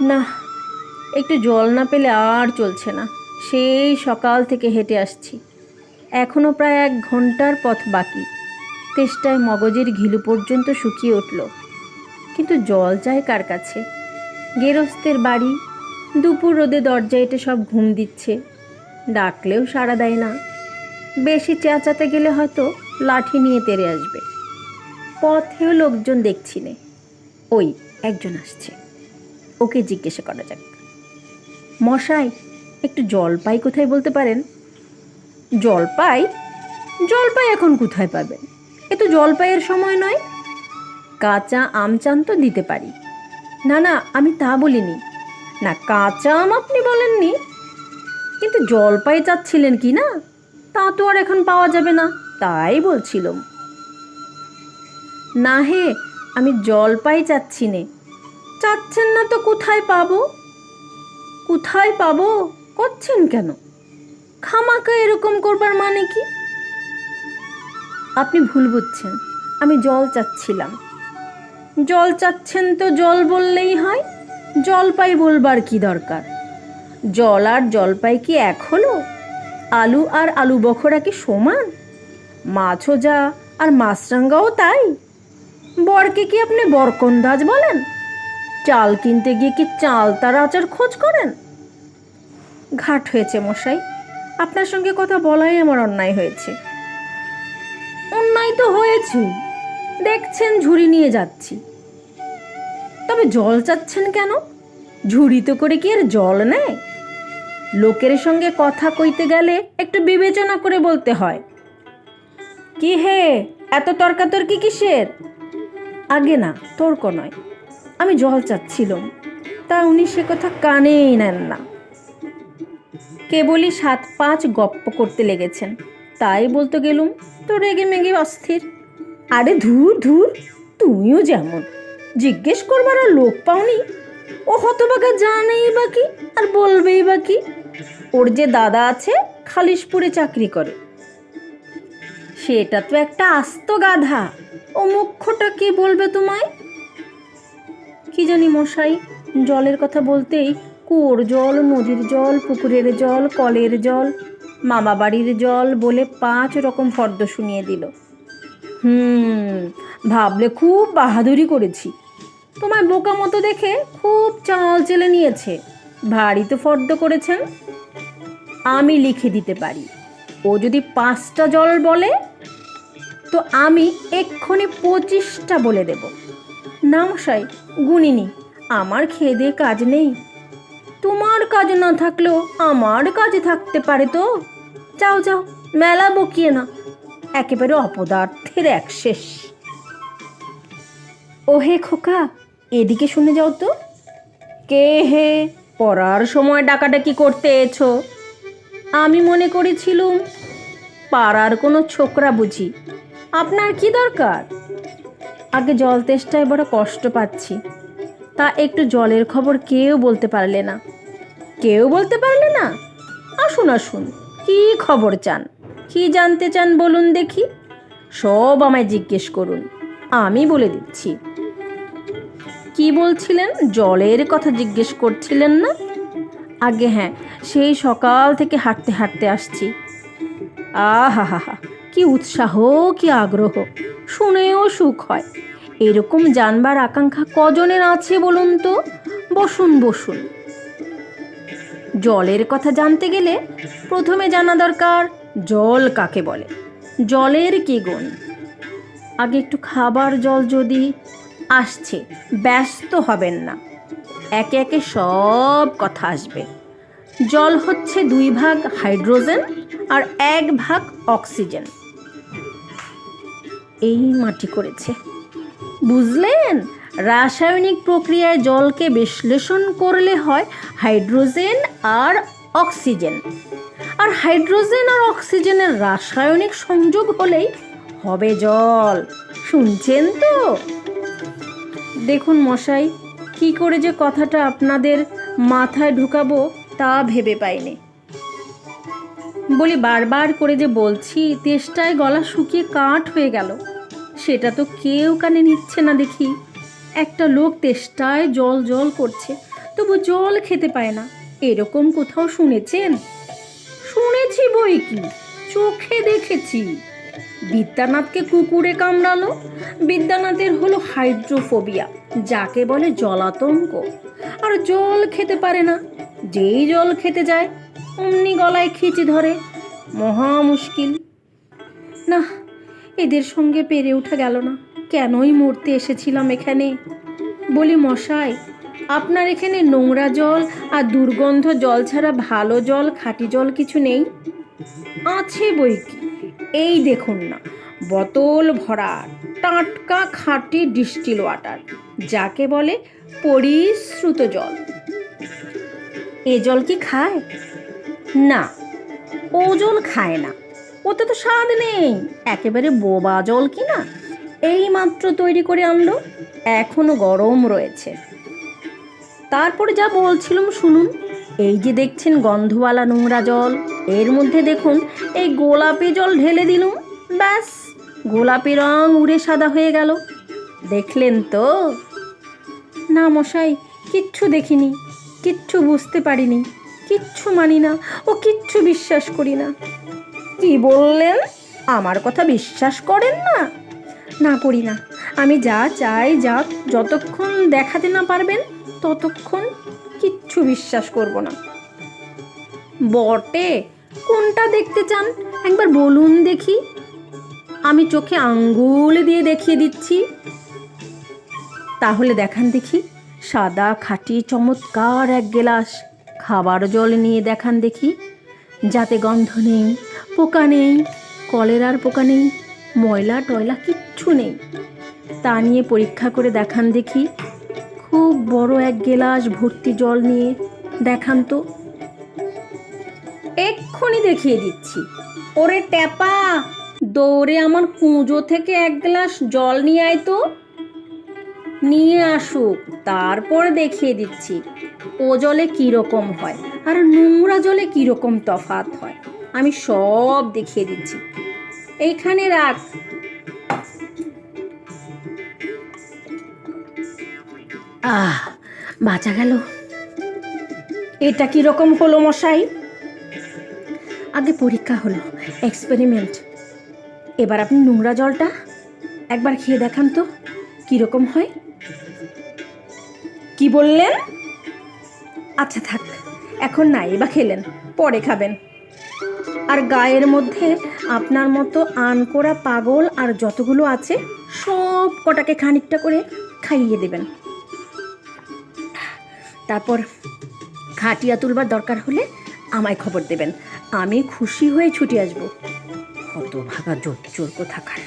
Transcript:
না, একটু জল না পেলে আর চলছে না। সেই সকাল থেকে হেঁটে আসছি। এখনও প্রায় এক ঘণ্টার পথ বাকি। তেষ্টায় মগজের ঘিলু পর্যন্ত শুকিয়ে উঠল। কিন্তু জল চাই কার কাছে? গেরস্তের বাড়ি, দুপুর রোদে দরজায় এটে সব ঘুম দিচ্ছে। ডাকলেও সাড়া দেয় না। বেশি চেঁচাতে গেলে হয়তো লাঠি নিয়ে তেরে আসবে। পথেও লোকজন দেখছি নে। ওই একজন আসছে। ওকে জিজ্ঞাসা করা যাক। মশাই, একটু জলপাই কোথায় বলতে পারেন? জলপাই? জলপাই এখন কোথায় পাবেন? এ তো জলপাইয়ের সময় নয়। কাঁচা আম চান তো দিতে পারি। না না, আমি তা বলিনি। না, কাঁচা আম আপনি বলেননি। কিন্তু জলপাই চাচ্ছিলেন কি না? তা তো আর এখন পাওয়া যাবে না, তাই বলছিলাম। না হে, আমি জলপাই চাচ্ছি নে। চাচ্ছেন না তো কোথায় পাবো? কোথায় পাবো? করছেন কেন? খামাকা এরকম করবার মানে কি? আপনি ভুল বুঝছেন, আমি জল চাচ্ছিলাম। জল চাচ্ছেন তো জল বললেই হয়, জলপাই বলবার কি দরকার? জল আর জলপাই কি এক হলো? আলু আর আলু বখরা কি সমান? মাছও যা আর মাছরাঙ্গাও তাই। বরকে কি আপনি বরকন্দাজ বলেন? চাল কিনতে গিয়ে কি চাল তার আচার খোঁজ করেন? ঘাট হয়েছে মশাই। আপনার সঙ্গে কথা বলাই আমার অন্যায় হয়েছে। অন্যায় তো হয়েছে। দেখছেন ঝুড়ি নিয়ে যাচ্ছি। তবে জল চাচ্ছেন কেন? ঝুড়ি তো করে কি আর জল নেয়? লোকের সঙ্গে কথা কইতে গেলে একটু বিবেচনা করে বলতে হয়। কি হে? এত তর্কাতর্কি কিসের? আগে না, তর্ক নয়। আমি জল চাচ্ছিলাম, তা উনি সে কথা কানেই নেন না। কেবলই সাত পাঁচ গপ্প করতে লেগেছেন, তাই বলতে গেলুম, তো রেগে মেগে অস্থির। আরে ধুর ধুর, তুমিও যেমন, জিজ্ঞেস করবার আর লোক পাওনি। ও হতবাকা জানেই বা কি, আর বলবেই বা কি। ওর যে দাদা আছে, খালিশপুরে চাকরি করে। সেটা তো একটা আস্ত গাধা। ও মুখ্যটা কি বলবে তোমায়? কি জানি মশাই? জলের কথা বলতেই কুয়োর জল, নদীর জল, পুকুরের জল, কলের জল, মামা বাড়ির জল বলে পাঁচ রকম ফর্দ শুনিয়ে দিল। হুম, ভাবলে খুব বাহাদুরি করেছি। তোমায় বোকা মতো দেখে খুব চাল চেলে নিয়েছে। ভারী তো ফর্দ করেছেন। আমি লিখে দিতে পারি। ও যদি পাঁচটা জল বলে, তো আমি এক্ষুনি পঁচিশটা বলে দেব। না মশাই গুনিনি আমার খেয়ে কাজ নেই। তোমার কাজ না থাকলেও আমার কাজে থাকতে পারে তো? যাও যাও, মেলা বকিয়ে না একেবারে অপদার্থের এক শেষ। ও হে খোকা, এদিকে শুনে যাও তো। কে হে, পড়ার সময় ডাকাডাকি করতে এছো? আমি মনে করেছিলুম, পাড়ার কোনো ছোকরা বুঝি। আপনার কি দরকার? আগে জল তেষ্টায় বড় কষ্ট পাচ্ছি। তা একটু জলের খবর কেউ বলতে পারলে না। কেউ বলতে পারলে না? আসুন আসুন, কি খবর চান? কি জানতে চান বলুন দেখি। সব আমায় জিজ্ঞেস করুন, আমি বলে দিচ্ছি। কি বলছিলেন? জলের কথা জিজ্ঞেস করছিলেন না? আগে হ্যাঁ সেই সকাল থেকে হাঁটতে হাঁটতে আসছি। আহা হা হা কি উৎসাহ, কি আগ্রহ। শুনেও সুখ হয়। এরকম জানবার আকাঙ্ক্ষা কজনের আছে বলুন তো? বসুন বসুন। জলের কথা জানতে গেলে প্রথমে জানা দরকার, জল কাকে বলে? জলের কি গুণ? আগে একটু খাবার জল যদি আসছে, ব্যস্ত হবেন না। একে একে সব কথা আসবে। জল হচ্ছে দুই ভাগ হাইড্রোজেন আর এক ভাগ অক্সিজেন। এই মাটি করেছে। বুঝলেন? রাসায়নিক প্রক্রিয়ায় জলকে বিশ্লেষণ করলে হয় হাইড্রোজেন আর অক্সিজেন। আর হাইড্রোজেন আর অক্সিজেনের রাসায়নিক সংযোগ হলেই হবে জল। শুনছেন তো? দেখুন মশাই, কি করে যে কথাটা আপনাদের মাথায় ঢুকাবো তা ভেবে পাইনি। বলি বারবার করে যে বলছি, তেষ্টায় গলা শুকিয়ে কাঠ হয়ে গেল। সেটা তো কেউ কানে নিচ্ছে না দেখি। একটা লোক তেষ্টায় জল জল করছে, তবু জল খেতে পায় না। এরকম কোথাও শুনেছেন? শুনেছি বই কি? চোখে দেখেছি। বিদ্যানাথকে কুকুরে কামড়ালো। বিদ্যানাথের হলো হাইড্রোফোবিয়া, যাকে বলে জলাতঙ্ক। আর জল খেতে পারে না। যেই জল খেতে যায় অমনি গলায় খিচি ধরে। মহা মুশকিল। না, এদের সঙ্গে পেরে ওঠা গেল না। কেনই মরতে এসেছিলাম এখানে? বলি, মশাই, আপনার এখানে নোংরা জল আর দুর্গন্ধ জল ছাড়া ভালো জল, খাঁটি জল কিছু নেই? আছে বই কি? এই দেখুন না, বোতল ভরা, টাটকা খাঁটি ডিস্টিল ওয়াটার, যাকে বলে পরিশ্রুত জল। এ জল কি খায়? না, ওজন খায় না। ওতে তো স্বাদ নেই। একেবারে বোবা জল কি না? এই মাত্র তৈরি করে আনলো, এখনও গরম রয়েছে। তারপরে যা বলছিলাম শুনুন, এই যে দেখছেন গন্ধওয়ালা নোংরা জল, এর মধ্যে দেখুন এই গোলাপি জল ঢেলে দিলুম, ব্যাস, গোলাপি রং উড়ে সাদা হয়ে গেল। দেখলেন তো? না মশাই, কিচ্ছু দেখিনি, কিচ্ছু বুঝতে পারিনি। কিচ্ছু মানি না, ও কিচ্ছু বিশ্বাস করি না। কি বললেন? আমার কথা বিশ্বাস করেন না? না করি না। আমি যা চাই, যা যতক্ষণ দেখাতে না পারবেন, ততক্ষণ কিচ্ছু বিশ্বাস করব না। বটে, কোনটা দেখতে চান? একবার বলুন দেখি। আমি চোখে আঙ্গুল দিয়ে দেখিয়ে দিচ্ছি। তাহলে দেখান দেখি, সাদা খাঁটি চমৎকার এক গেলাস। খাবার জল নিয়ে দেখান দেখি। যাতে গন্ধ নেই, পোকা নেই, কলেরার পোকা নেই, ময়লা টয়লা কিচ্ছু নেই। তা নিয়ে পরীক্ষা করে দেখান দেখি। খুব বড় এক গেলাস ভর্তি জল নিয়ে দেখান তো। এক্ষুনি দেখিয়ে দিচ্ছি। ওরে ট্যাপা, দৌড়ে আমার কুঁজো থেকে এক গ্লাস জল নিয়ে আয় তো। নিয়ে আসুক তারপর দেখিয়ে দিচ্ছি। ও জলে কীরকম হয় আর নোংরা জলে কীরকম তফাত হয় আমি সব দেখিয়ে দিচ্ছি। এইখানে রাখ। আহ বাঁচা গেল। এটা কীরকম হলো মশাই? আগে পরীক্ষা হলো এক্সপেরিমেন্ট এবার আপনি নোংরা জলটা একবার খেয়ে দেখান তো কীরকম হয়? কি বললেন? আচ্ছা থাক, এখন নাই বা খেলেন, পরে খাবেন। আর গায়ের মধ্যে আপনার মতো আনকোড়া পাগল আর যতগুলো আছে, সব কটাকে খানিকটা করে খাইয়ে দেবেন। তারপর খাটিয়া তুলবার দরকার হলে আমায় খবর দেবেন। আমি খুশি হয়ে ছুটে আসব। কত ভাগা জোর জোর কোথাকার।